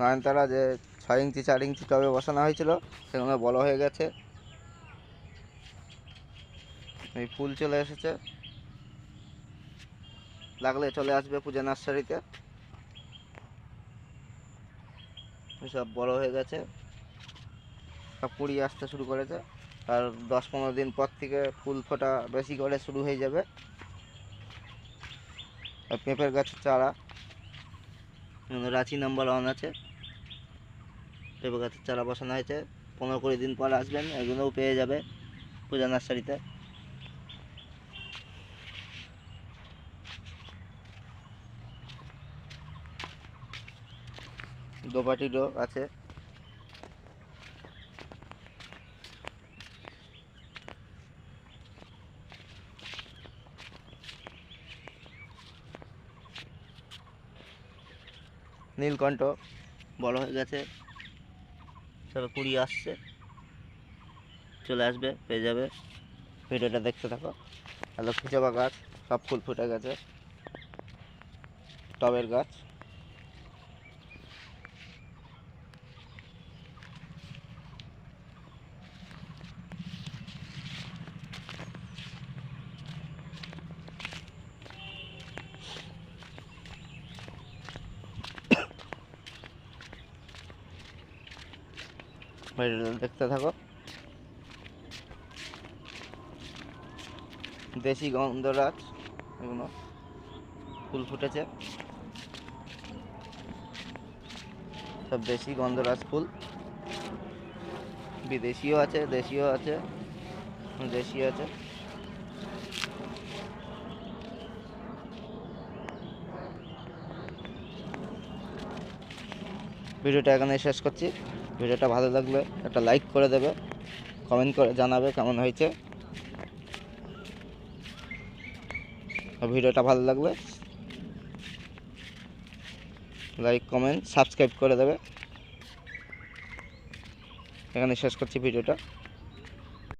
নয়নতারা যে ছয় ইঞ্চি, চার ইঞ্চি টবে বসানো হয়েছিল, সেগুলো বড় হয়ে গেছে। এই ফুল চলে এসেছে। লাগলে চলে আসবে পূজা নার্সারিতে। সব বড় হয়ে গেছে। সব কুড়ি আসতে শুরু করেছে। আর দশ পনেরো দিন পর থেকে ফুল ফোটা বেশি করে শুরু হয়ে যাবে। আর পেঁপের গাছের চারা। রাঁচি নাম্বার ওয়ান আছে। পেঁপে গাছের চারা বসানো হয়েছে। পনেরো কুড়ি দিন পর আসবেন, এগুলোও পেয়ে যাবে পূজা নার্সারিতে। দোপাটিরও আছে। নীলকণ্ঠ বড় হয়ে গেছে। সবে কুড়ি আসছে। চলে আসবে, পেয়ে যাবে। ভিডিওটা দেখতে থাকো। লক্ষ্মী জবা গাছ, সব ফুল ফুটে গেছে। টবের গাছ। দেখতে থাকো। দেশি গন্ধরাজ, এগুলো ফুল ফুটেছে। সব দেশি গন্ধরাজ ফুল। বিদেশিও আছে, দেশিও আছে দেশিও আছে। ভিডিওটা এখানে শেষ করছি। ভিডিওটা ভালো লাগলে একটা লাইক করে দেবে কমেন্ট করে জানাবে কেমন হয়েছে। ভিডিওটা ভালো লাগলে লাইক কমেন্ট সাবস্ক্রাইব করে দেবে। এখানে শেষ করছি ভিডিওটা।